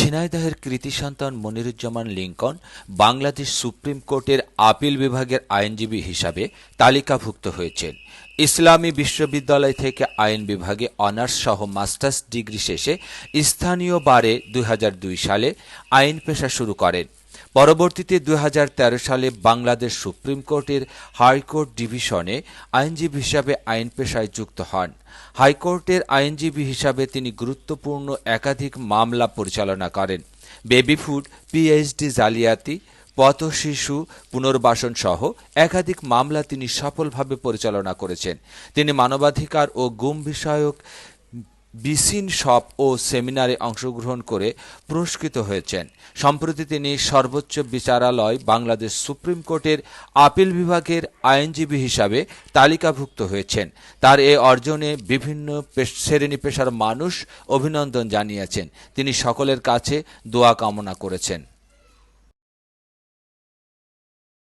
ঝিনাইদহের কৃতি সন্তান মনিরুজ্জামান লিঙ্কন বাংলাদেশ সুপ্রিম কোর্টের আপিল বিভাগের আইনজীবী হিসাবে তালিকাভুক্ত হয়েছেন। ইসলামী বিশ্ববিদ্যালয় থেকে আইন বিভাগে অনার্স সহ মাস্টার্স ডিগ্রি শেষে স্থানীয় বারে দুই হাজার দুই সালে আইন পেশা শুরু করেন। পরবর্তীতে দু হাজার তেরো সালে বাংলাদেশ সুপ্রিম কোর্টের হাইকোর্ট ডিভিশনে আইনজীবী হিসাবে আইন পেশায় যুক্ত হন। হাইকোর্টের আইনজীবী হিসাবে তিনি গুরুত্বপূর্ণ একাধিক মামলা পরিচালনা করেন। বেবি ফুড, পিএইচডি জালিয়াতি পথ শিশু পুনর্বাসন সহ একাধিক মামলা তিনি সফলভাবে পরিচালনা করেছেন। তিনি মানবাধিকার ও গুম বিষয়ক বিসিন শপ ও সেমিনারে অংশগ্রহণ করে পুরস্কৃত হয়েছেন। সম্প্রতি তিনি সর্বোচ্চ বিচারালয় বাংলাদেশ সুপ্রিম কোর্টের আপিল বিভাগের আইনজীবী হিসাবে তালিকাভুক্ত হয়েছেন। তার এ অর্জনে বিভিন্ন শ্রেণি পেশার মানুষ অভিনন্দন জানিয়েছেন। তিনি সকলের কাছে দোয়া কামনা করেছেন।